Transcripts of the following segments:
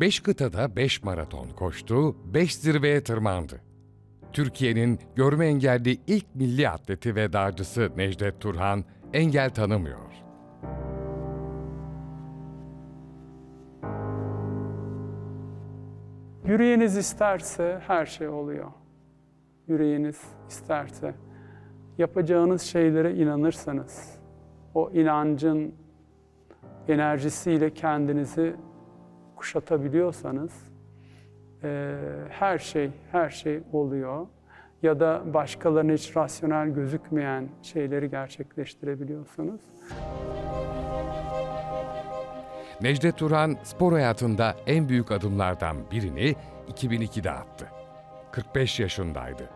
5 kıtada 5 maraton koştu, 5 zirveye tırmandı. Türkiye'nin görme engelli ilk milli atleti ve dağcısı Necdet Turhan engel tanımıyor. Yüreğiniz isterse her şey oluyor. Yüreğiniz isterse. Yapacağınız şeylere inanırsanız, o inancın enerjisiyle kendinizi kuşatabiliyorsanız, eee, her şey, her şey oluyor. Ya da başkalarına hiç rasyonel gözükmeyen şeyleri gerçekleştirebiliyorsunuz. Necdet Turhan spor hayatında en büyük adımlardan birini 2002'de attı. 45 yaşındaydı.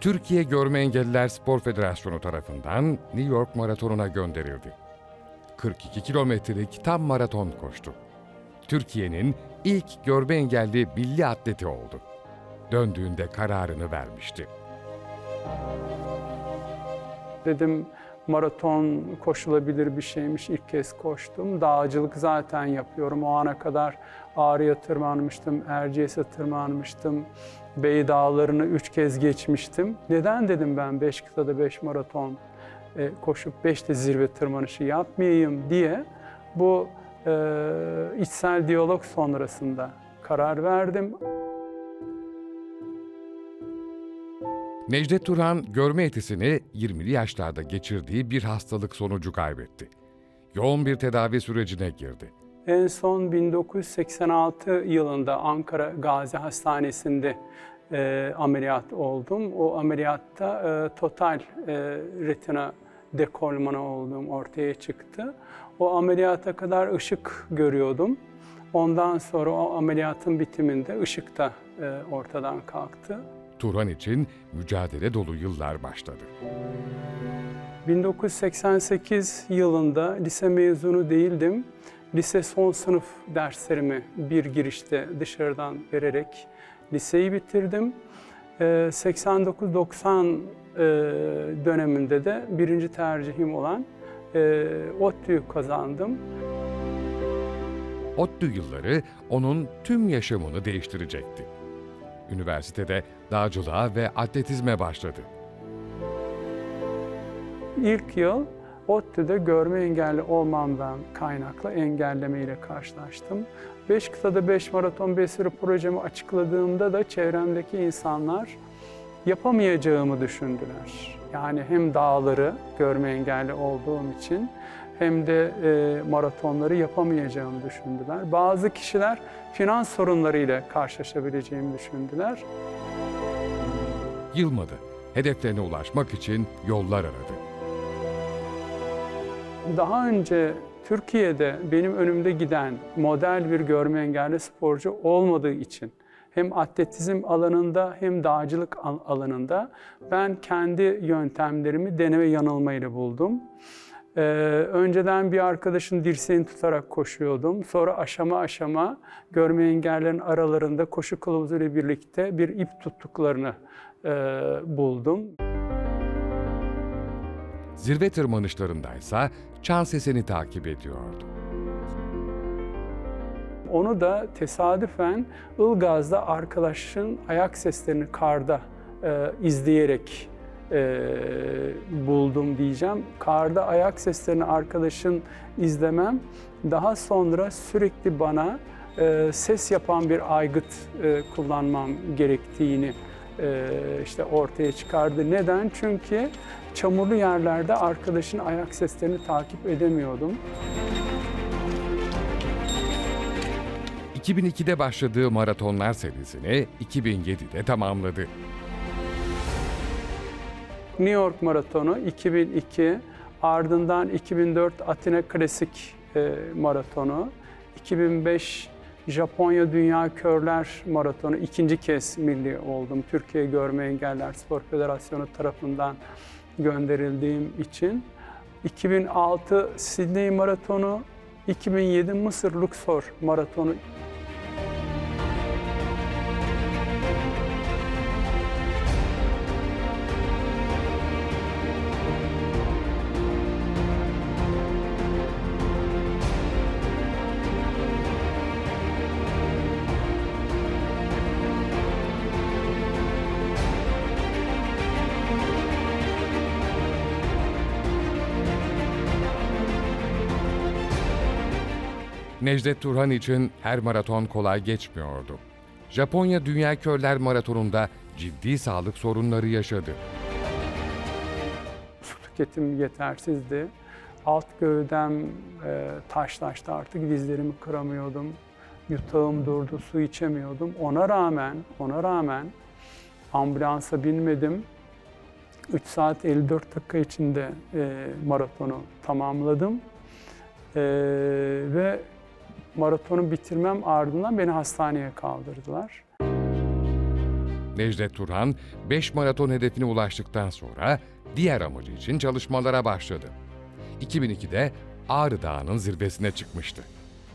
Türkiye Görme Engelliler Spor Federasyonu tarafından New York Maratonu'na gönderildi. 42 kilometrelik tam maraton koştu. Türkiye'nin ilk görme engelli milli atleti oldu. Döndüğünde kararını vermişti. Dedim maraton koşulabilir bir şeymiş. İlk kez koştum. Dağcılık zaten yapıyorum. O ana kadar Ağrı'ya tırmanmıştım, Erciyes'e tırmanmıştım. Bey Dağları'nı üç kez geçmiştim. Neden dedim ben beş kıtada beş maraton e, koşup beş de zirve tırmanışı yapmayayım diye bu e, içsel diyalog sonrasında karar verdim. Necdet Turhan görme yetisini 20'li yaşlarda geçirdiği bir hastalık sonucu kaybetti. Yoğun bir tedavi sürecine girdi. En son 1986 yılında Ankara Gazi Hastanesi'nde e, ameliyat oldum. O ameliyatta e, total e, retina dekolmanı olduğum ortaya çıktı. O ameliyata kadar ışık görüyordum. Ondan sonra o ameliyatın bitiminde ışık da e, ortadan kalktı. Turhan için mücadele dolu yıllar başladı. 1988 yılında lise mezunu değildim. Lise son sınıf derslerimi bir girişte dışarıdan vererek liseyi bitirdim. Ee, 89-90 e, döneminde de birinci tercihim olan e, ODTÜ'yü kazandım. ODTÜ yılları onun tüm yaşamını değiştirecekti. Üniversitede dağcılığa ve atletizme başladı. İlk yıl ODTÜ'de görme engelli olmamdan kaynaklı engelleme ile karşılaştım. 5 kıtada 5 maraton 5 sürü projemi açıkladığımda da çevremdeki insanlar yapamayacağımı düşündüler. Yani hem dağları görme engelli olduğum için hem de e, maratonları yapamayacağımı düşündüler. Bazı kişiler finans sorunlarıyla karşılaşabileceğimi düşündüler. Yılmadı. Hedeflerine ulaşmak için yollar aradı. Daha önce Türkiye'de benim önümde giden model bir görme engelli sporcu olmadığı için hem atletizm alanında hem dağcılık al- alanında ben kendi yöntemlerimi deneme yanılmayla buldum. Ee, önceden bir arkadaşın dirseğini tutarak koşuyordum. Sonra aşama aşama görme engellerin aralarında koşu kılavuzu birlikte bir ip tuttuklarını e, buldum. Zirve tırmanışlarındaysa çan sesini takip ediyordu. Onu da tesadüfen Ilgaz'da arkadaşın ayak seslerini karda e, izleyerek e, buldum diyeceğim. Karda ayak seslerini arkadaşın izlemem daha sonra sürekli bana e, ses yapan bir aygıt e, kullanmam gerektiğini işte ortaya çıkardı. Neden? Çünkü çamurlu yerlerde arkadaşın ayak seslerini takip edemiyordum. 2002'de başladığı maratonlar serisini 2007'de tamamladı. New York Maratonu 2002, ardından 2004 Atina Klasik e, Maratonu, 2005 Japonya Dünya Körler Maratonu ikinci kez milli oldum. Türkiye Görme Engeller Spor Federasyonu tarafından gönderildiğim için. 2006 Sydney Maratonu, 2007 Mısır Luxor Maratonu Necdet Turhan için her maraton kolay geçmiyordu. Japonya Dünya Körler Maratonu'nda ciddi sağlık sorunları yaşadı. Su tüketim yetersizdi. Alt gövdem e, taşlaştı artık dizlerimi kıramıyordum. Yutağım durdu, su içemiyordum. Ona rağmen, ona rağmen ambulansa binmedim. 3 saat 54 dakika içinde e, maratonu tamamladım. E, ve maratonu bitirmem ardından beni hastaneye kaldırdılar. Necdet Turhan 5 maraton hedefine ulaştıktan sonra diğer amacı için çalışmalara başladı. 2002'de Ağrı Dağı'nın zirvesine çıkmıştı.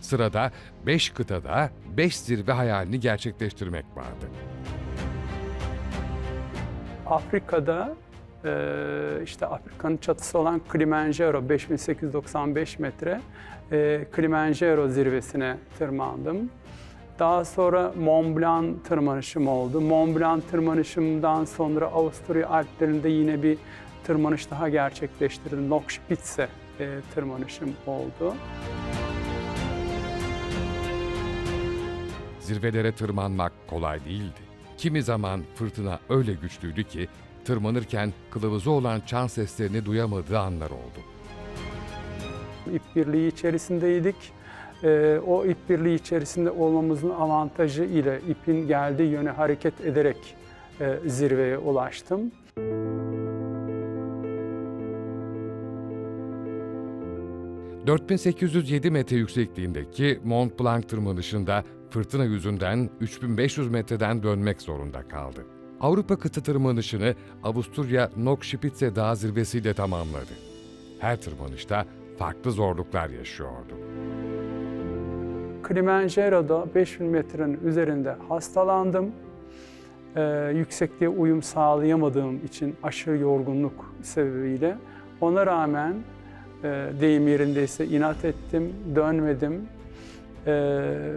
Sırada 5 kıtada 5 zirve hayalini gerçekleştirmek vardı. Afrika'da işte Afrika'nın çatısı olan Kilimanjaro 5895 metre e, Kilimanjaro zirvesine tırmandım. Daha sonra Mont Blanc tırmanışım oldu. Mont Blanc tırmanışımdan sonra Avusturya Alplerinde yine bir tırmanış daha gerçekleştirdim. Nokspitze e, tırmanışım oldu. Zirvelere tırmanmak kolay değildi. Kimi zaman fırtına öyle güçlüydü ki tırmanırken kılavuzu olan çan seslerini duyamadığı anlar oldu. İp birliği içerisindeydik. Ee, o ip birliği içerisinde olmamızın avantajı ile ipin geldiği yöne hareket ederek e, zirveye ulaştım. ...4807 metre yüksekliğindeki Mont Blanc tırmanışında fırtına yüzünden 3500 metreden dönmek zorunda kaldı. Avrupa kıta tırmanışını Avusturya Nokspitze Dağı zirvesiyle tamamladı. Her tırmanışta farklı zorluklar yaşıyordu. Kilimanjaro'da 5000 metrenin üzerinde hastalandım. Ee, yüksekliğe uyum sağlayamadığım için aşırı yorgunluk sebebiyle ona rağmen e, deyim yerindeyse inat ettim, dönmedim e,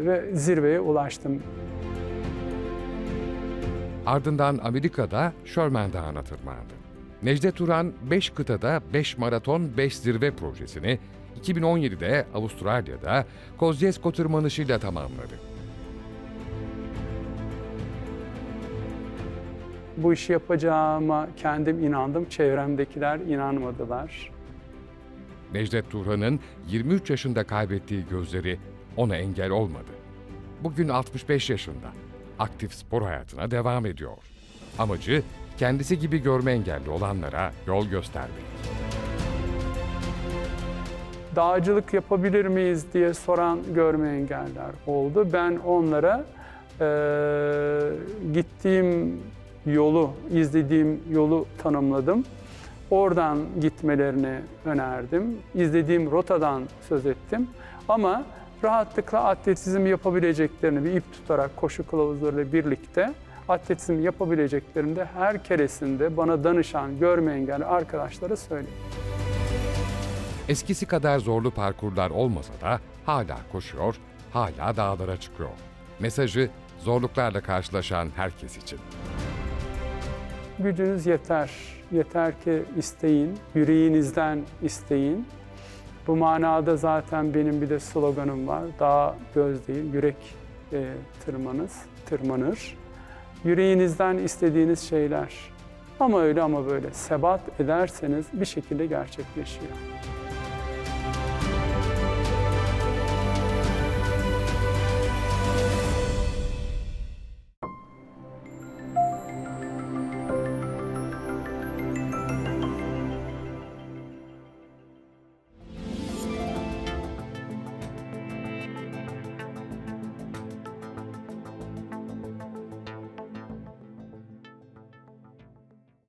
ve zirveye ulaştım. Ardından Amerika'da Sherman Dağı'na tırmandı. Necdet Turan 5 kıtada 5 maraton 5 zirve projesini 2017'de Avustralya'da Kosciuszko tırmanışıyla tamamladı. Bu işi yapacağıma kendim inandım, çevremdekiler inanmadılar. Necdet Turhan'ın 23 yaşında kaybettiği gözleri ona engel olmadı. Bugün 65 yaşında. Aktif spor hayatına devam ediyor. Amacı kendisi gibi görme engelli olanlara yol göstermek. Dağcılık yapabilir miyiz diye soran görme engeller oldu. Ben onlara eee, gittiğim yolu, izlediğim yolu tanımladım. Oradan gitmelerini önerdim. İzlediğim rotadan söz ettim. Ama rahatlıkla atletizm yapabileceklerini bir ip tutarak koşu kılavuzlarıyla birlikte atletizm yapabileceklerini de her keresinde bana danışan görme engelli arkadaşlara söyledim. Eskisi kadar zorlu parkurlar olmasa da hala koşuyor, hala dağlara çıkıyor. Mesajı zorluklarla karşılaşan herkes için. Gücünüz yeter. Yeter ki isteyin, yüreğinizden isteyin. Bu manada zaten benim bir de sloganım var. Dağ göz değil, yürek e, tırmanız, tırmanır. Yüreğinizden istediğiniz şeyler ama öyle ama böyle sebat ederseniz bir şekilde gerçekleşiyor.